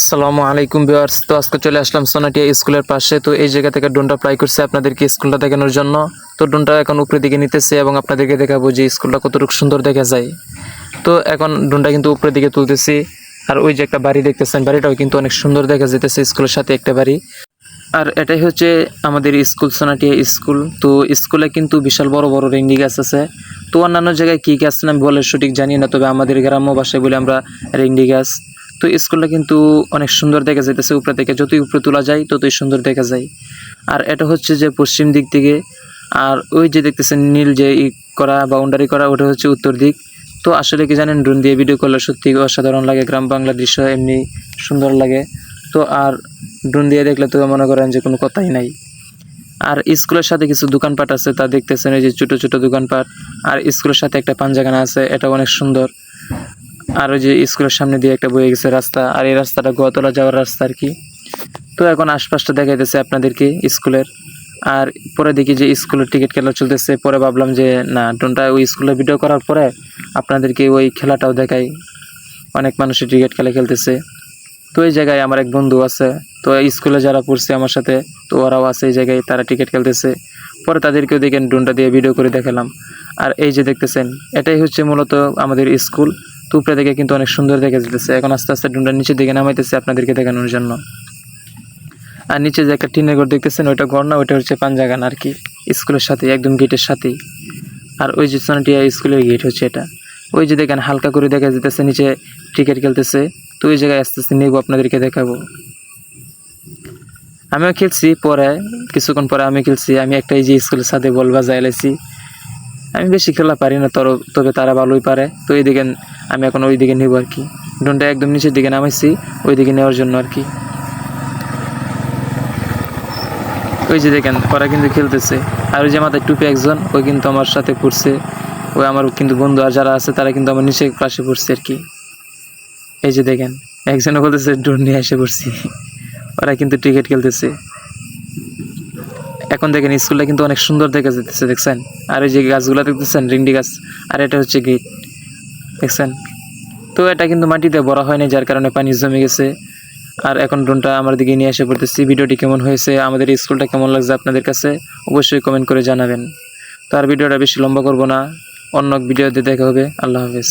আসসালামু আলাইকুম ভিউয়ার্স। তো আজকে চলে আসলাম সোনাটিয়া স্কুলের পাশে। তো এই জায়গা থেকে ডোনটা প্রায় করছে আপনাদেরকে স্কুলটা দেখানোর জন্য। তো ডোনটা এখন উপরের দিকে নিতেছে এবং আপনাদেরকে দেখাবো যে স্কুলটা কতটুকু সুন্দর দেখা যায়। তো এখন ডোনটা কিন্তু উপরের দিকে তুলতেছি। আর ওই যে একটা বাড়ি দেখতেছেন, বাড়িটাও কিন্তু অনেক সুন্দর দেখা যেতেছে স্কুলের সাথে একটা বাড়ি। আর এটাই হচ্ছে আমাদের স্কুল, সোনাটিয়া স্কুল। তো স্কুলে কিন্তু বিশাল বড় বড় রেন্ডি গাছ আছে। তো অন্যান্য জায়গায় কী গাছ নাম বলে সঠিক জানি না, তবে আমাদের গ্রাম্য ভাষায় বলে আমরা রেঙ্গি গাছ। তো স্কুলটা কিন্তু অনেক সুন্দর দেখা যাইতেছে, উপরে থেকে যতই উপরে তোলা যায়, ততই সুন্দর দেখা যায়। আর এটা হচ্ছে যে পশ্চিম দিক থেকে, আর ওই যে দেখতেছেন নীল যে ই করা বাউন্ডারি করা, ওটা হচ্ছে উত্তর দিক। তো আসলে কি জানেন, ড্রোন দিয়ে ভিডিও করলে সত্যি অসাধারণ লাগে, গ্রাম বাংলা দৃশ্য এমনি সুন্দর লাগে। তো আর ড্রোন দিয়ে দেখলে তো মনে করেন যে কোনো কথাই নাই। আর স্কুলের সাথে কিছু দোকানপাট আছে, তা দেখতেছেন এই যে ছোটো ছোটো দোকানপাট। আর স্কুলের সাথে একটা পাঞ্জাগানা আছে এটা অনেক সুন্দর। আর ওই যে স্কুলের সামনে দিয়ে একটা বয়ে গেছে রাস্তা, আর এই রাস্তাটা গোয়াতলা যাওয়ার রাস্তা আর কি। তো এখন আশপাশটা দেখাইতেছে আপনাদেরকে স্কুলের। আর পরে দেখি যে স্কুলের টিকিট খেলা চলতেছে, পরে ভাবলাম যে না ড্রোনটা ওই স্কুলে ভিডিও করার পরে আপনাদেরকে ওই খেলাটাও দেখাই। অনেক মানুষের ক্রিকেট খেলা খেলতেছে। তো এই জায়গায় আমার এক বন্ধু আছে, তো স্কুলে যারা পড়ছে আমার সাথে, তো ওরাও আছে এই জায়গায়, তারা ক্রিকেট খেলতেছে। পরে তাদেরকেও দেখেন ড্রোনটা দিয়ে ভিডিও করে দেখালাম। আর এই যে দেখতেছেন, এটাই হচ্ছে মূলত আমাদের স্কুল। উপরে দেখে কিন্তু অনেক সুন্দর দেখা যেতেছে এখন আস্তে আস্তে ড্রোনটা নিচের দিকে নামাইতেছে আপনাদেরকে দেখানোর জন্য। আর নিচে যে একটা টিনের ঘর দেখতেছেন, ওইটা ঘর না, ওইটা হচ্ছে পাঞ্জাগান আর কি। স্কুলের সাথে, একদম গেটের সাথেই। আর ওই যে সোনাটিয়া স্কুলের গেট হচ্ছে এটা। ওই যে দেখেন, হালকা করে দেখা যেতেছে নিচে ক্রিকেট খেলতেছে। তো ওই জায়গায় আস্তে আস্তে নেব, আপনাদেরকে দেখাবো। আমিও খেলছি, পরে, কিছুক্ষণ পরে আমি খেলছি। আমি একটা এই যে স্কুলের সাথে বল এলাইছি আমি বেশি খেলা পারি না, তর তবে তারা ভালোই পারে। তো এই দিকে আমি এখন ওই দিকে নেব আর কি। ড্রোনটা একদম নিচের দিকে নামাইছি ওই দিকে নেওয়ার জন্য আর কি। ওই যে দেখেন, ওরা কিন্তু খেলতেছে। আর ওই যে মাথায় টুপি একজন ওই কিন্তু আমার সাথে পড়ছে। ওই আমার কিন্তু বন্ধু আর যারা আছে, তারা কিন্তু আমার নিচে পাশে পড়ছে আর কি। এই যে দেখেন একজনে বলতেছে, ড্রোন নিয়ে এসে পড়ছি। ওরা কিন্তু ক্রিকেট খেলতেছে। এখন দেখেন স্কুলটা কিন্তু অনেক সুন্দর দেখা যেতেছে দেখছেন? আর এই যে গাছগুলো দেখতেছেন রিংডি গাছ, আর এটা হচ্ছে গেট, দেখছেন? তো এটা কিন্তু মাটিতে বড় হয়নি, যার কারণে পানি জমে গেছে। আর এখন ড্রোনটা আমার দিকে নিয়ে এসে পড়তেছি, ভিডিওটি কেমন হয়েছে, আমাদের স্কুলটা কেমন লাগছে আপনাদের কাছে অবশ্যই কমেন্ট করে জানাবেন। তো আর ভিডিওটা বেশি লম্বা করব না, অন্য ভিডিওতে দেখা হবে, আল্লাহ হাফেজ।